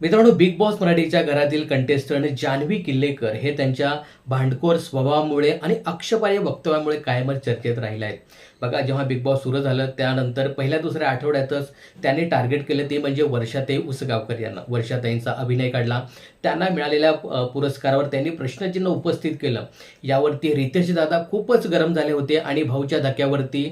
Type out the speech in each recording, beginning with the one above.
मित्रांनो big boss मराठीच्या घरातील कंटेस्टंट जान्हवी किल्लेकर हे त्यांच्या भांडखोर स्वभावामुळे आणि अक्षपाय वक्तव्यामुळे कायमच चर्चेत राहिले आहेत बघा जेव्हा बिग बॉस सुरू झालं त्यानंतर पहिल्या दुसऱ्या आठवड्यातच त्यांनी टार्गेट केलं ते म्हणजे वर्षाताई उसगावकर यांना. वर्षाताईंचा अभिनय काढला. त्यांना मिळालेल्या पुरस्कारावर त्यांनी प्रश्नचिन्ह उपस्थित केलं. यावरती रितेश दादा खूपच गरम झाले होते आणि भाऊच्या धक्क्यावरती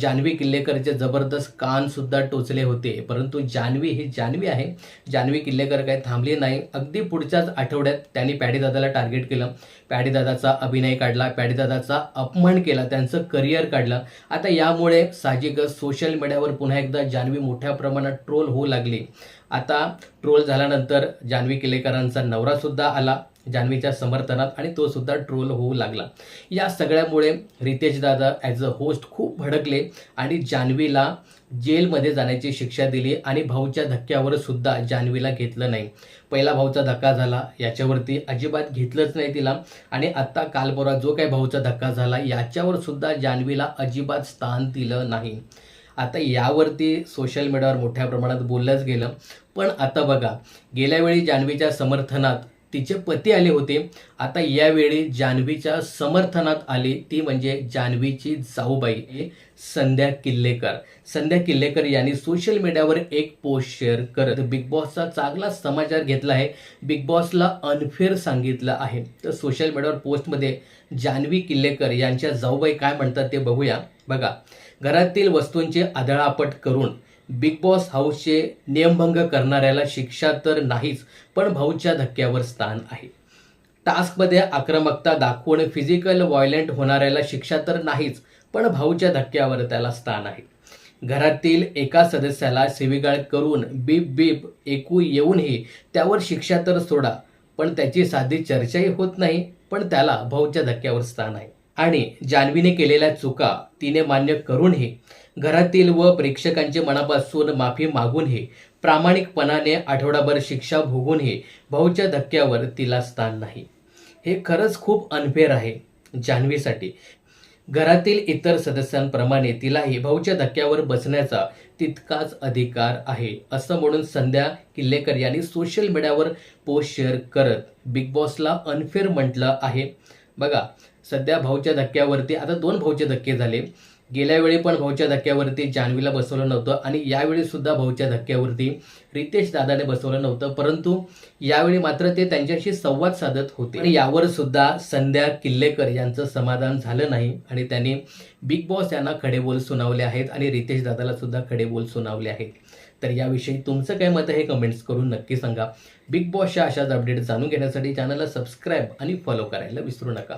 जान्हवी किल्लेकरचे जबरदस्त कानसुद्धा टोचले होते. परंतु जान्हवी ही जान्हवी आहे. जान्हवी किल्लेकर काही थांबली नाही. अगदी पुढच्याच आठवड्यात त्यांनी पॅडीदादाला टार्गेट केलं. पॅडीदादाचा अभिनय काढला. पॅडीदादाचा अपमान केला. त्यांचं करिअर काढलं. आता यामुळे साहजिकच सोशल मीडियावर पुन्हा एकदा जान्हवी मोठ्या प्रमाणात ट्रोल होऊ लागली. आता ट्रोल झाल्यानंतर जान्हवी किलेकरांचा नवरा सुद्धा आला. जान्हवीच्या समर्थनात आणि तो सुद्धा ट्रोल होऊ लागला. या सगळ्यामुळे रितेश दादा ॲज अ होस्ट खूप भडकले आणि जान्हवीला जेलमध्ये जाण्याची शिक्षा दिली आणि भाऊच्या धक्क्यावर सुद्धा जान्हवीला घेतलं नाही. पहिला भाऊचा धक्का झाला याच्यावरती अजिबात घेतलंच नाही तिला आणि आत्ता काल जो काही भाऊचा धक्का झाला याच्यावर सुद्धा जान्हवीला अजिबात स्थान दिलं नाही. आता यावरती सोशल मीडियावर मोठ्या प्रमाणात बोललंच गेलं. पण आता बघा गेल्या वेळी जान्हवीच्या समर्थनात तिचे पती आले होते. आता यावेळी जान्हवीच्या समर्थनात आली ती म्हणजे जान्हवीची जाऊबाई संध्या किल्लेकर. संध्या किल्लेकर यांनी सोशल मीडियावर एक पोस्ट शेअर करत बिग बॉसचा चांगला समाचार घेतला आहे. बिग बॉसला अनफेअर सांगितलं आहे. तर सोशल मीडियावर पोस्टमध्ये जान्हवी किल्लेकर यांच्या जाऊबाई काय म्हणतात ते बघूया. बघा घरातील वस्तूंची आदळापट करून बिग बॉस हाऊसचे नियमभंग करणाऱ्याला शिक्षा तर नाहीच पण भाऊच्या धक्क्यावर स्थान आहे. टास्कमध्ये आक्रमकता दाखवून फिजिकल व्हायलेंट होणाऱ्याला शिक्षा तर नाहीच पण भाऊच्या धक्क्यावर त्याला स्थान आहे. घरातील एका सदस्याला शिवीगाळ करून बीप बीप ऐकू येऊनही त्यावर शिक्षा तर सोडा पण त्याची साधी चर्चाही होत नाही पण त्याला भाऊच्या धक्क्यावर स्थान आहे. आणि जान्हवीने केलेल्या चुका तिने मान्य करूनही घरातील व प्रेक्षकांचे मनापासून माफी मागूनही प्रामाणिकपणाने आठवडाभर शिक्षा भोगूनही भाऊच्या धक्क्यावर तिला स्थान नाही. हे खरंच खूप अनफेअर आहे जान्हवीसाठी. घरातील इतर सदस्यांप्रमाणे तिलाही भाऊच्या धक्क्यावर बसण्याचा तितकाच अधिकार आहे असं म्हणून संध्या किल्लेकर यांनी सोशल मीडियावर पोस्ट शेअर करत बिग बॉसला अनफेअर म्हटलं आहे. बघा सध्या भाऊच्या धक्क्यावरती आता दोन भाऊचे धक्के झाले. गेल्या वेळी पण भाऊच्या धक्क्यावरती जान्हवीला बसवलं नव्हतं आणि यावेळी सुद्धा भाऊच्या धक्क्यावरती रितेश दादाने बसवलं नव्हतं. परंतु यावेळी मात्र ते त्यांच्याशी संवाद साधत होते. आणि यावर सुद्धा संध्या किल्लेकर यांचं समाधान झालं नाही आणि त्यांनी बिग बॉस यांना खडे बोल सुनावले आहेत आणि रितेश दादाला सुद्धा खडे बोल सुनावले आहेत. तर याविषयी तुमचं काय मत आहे कमेंट्स करून नक्की सांगा. बिग बॉसच्या अशाच अपडेट जाणून घेण्यासाठी चॅनलला सबस्क्राईब आणि फॉलो करायला विसरू नका.